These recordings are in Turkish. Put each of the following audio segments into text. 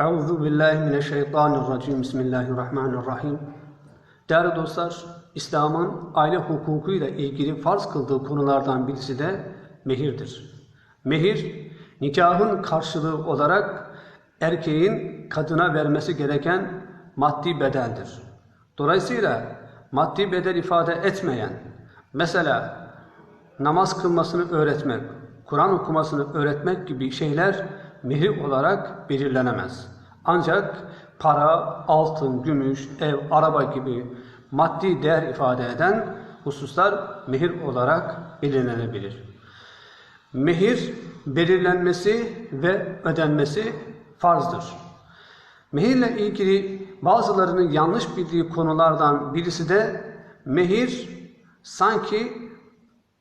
Euzu billahi mineşşeytanirracim. Bismillahirrahmanirrahim. Değerli dostlar, İslam'ın aile hukukuyla ilgili farz kıldığı konulardan birisi de mehirdir. Mehir, nikahın karşılığı olarak erkeğin kadına vermesi gereken maddi bedeldir. Dolayısıyla maddi bedel ifade etmeyen, mesela namaz kılmasını öğretmek, Kur'an okumasını öğretmek gibi şeyler mehir olarak belirlenemez. Ancak para, altın, gümüş, ev, araba gibi maddi değer ifade eden hususlar mehir olarak belirlenebilir. Mehir belirlenmesi ve ödenmesi farzdır. Mehirle ilgili bazılarının yanlış bildiği konulardan birisi de mehir sanki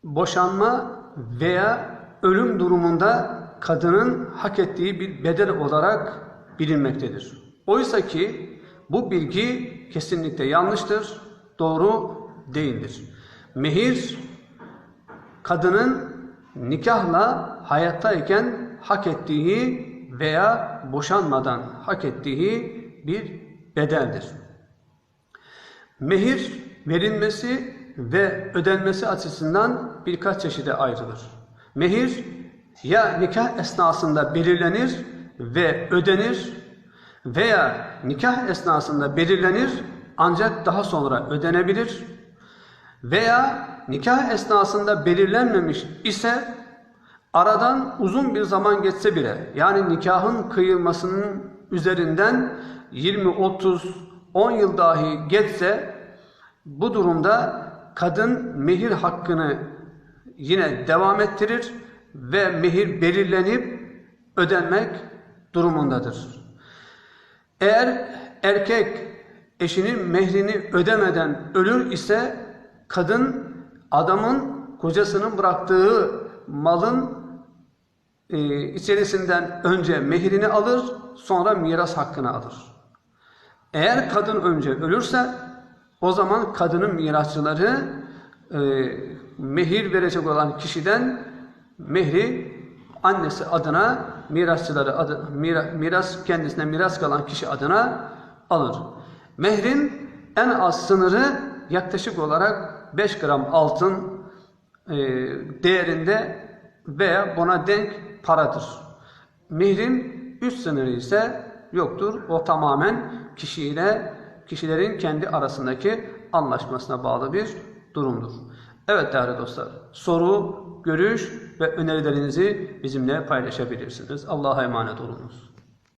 boşanma veya ölüm durumunda kadının hak ettiği bir bedel olarak bilinmektedir. Oysa ki bu bilgi kesinlikle yanlıştır, doğru değildir. Mehir kadının nikahla hayattayken hak ettiği veya boşanmadan hak ettiği bir bedeldir. Mehir verilmesi ve ödenmesi açısından birkaç çeşide ayrılır. Mehir ya nikah esnasında belirlenir ve ödenir veya nikah esnasında belirlenir ancak daha sonra ödenebilir veya nikah esnasında belirlenmemiş ise aradan uzun bir zaman geçse bile yani nikahın kıyılmasının üzerinden 20, 30, 10 yıl dahi geçse bu durumda kadın mehir hakkını yine devam ettirir ve mehir belirlenip ödenmek durumundadır. Eğer erkek eşinin mehrini ödemeden ölür ise kadın adamın kocasının bıraktığı malın e, içerisinden önce mehrini alır sonra miras hakkını alır. Eğer kadın önce ölürse o zaman kadının mirasçıları e, mehir verecek olan kişiden mehri annesi adına mirasçıları adı, miras kendisine miras kalan kişi adına alır. Mehrin en az sınırı yaklaşık olarak 5 gram altın e, değerinde veya buna denk paradır. Mehrin üst sınırı ise yoktur. O tamamen kişiyle kişilerin kendi arasındaki anlaşmasına bağlı bir durumdur. Evet değerli dostlar, soru, görüş ve önerilerinizi bizimle paylaşabilirsiniz. Allah'a emanet olunuz.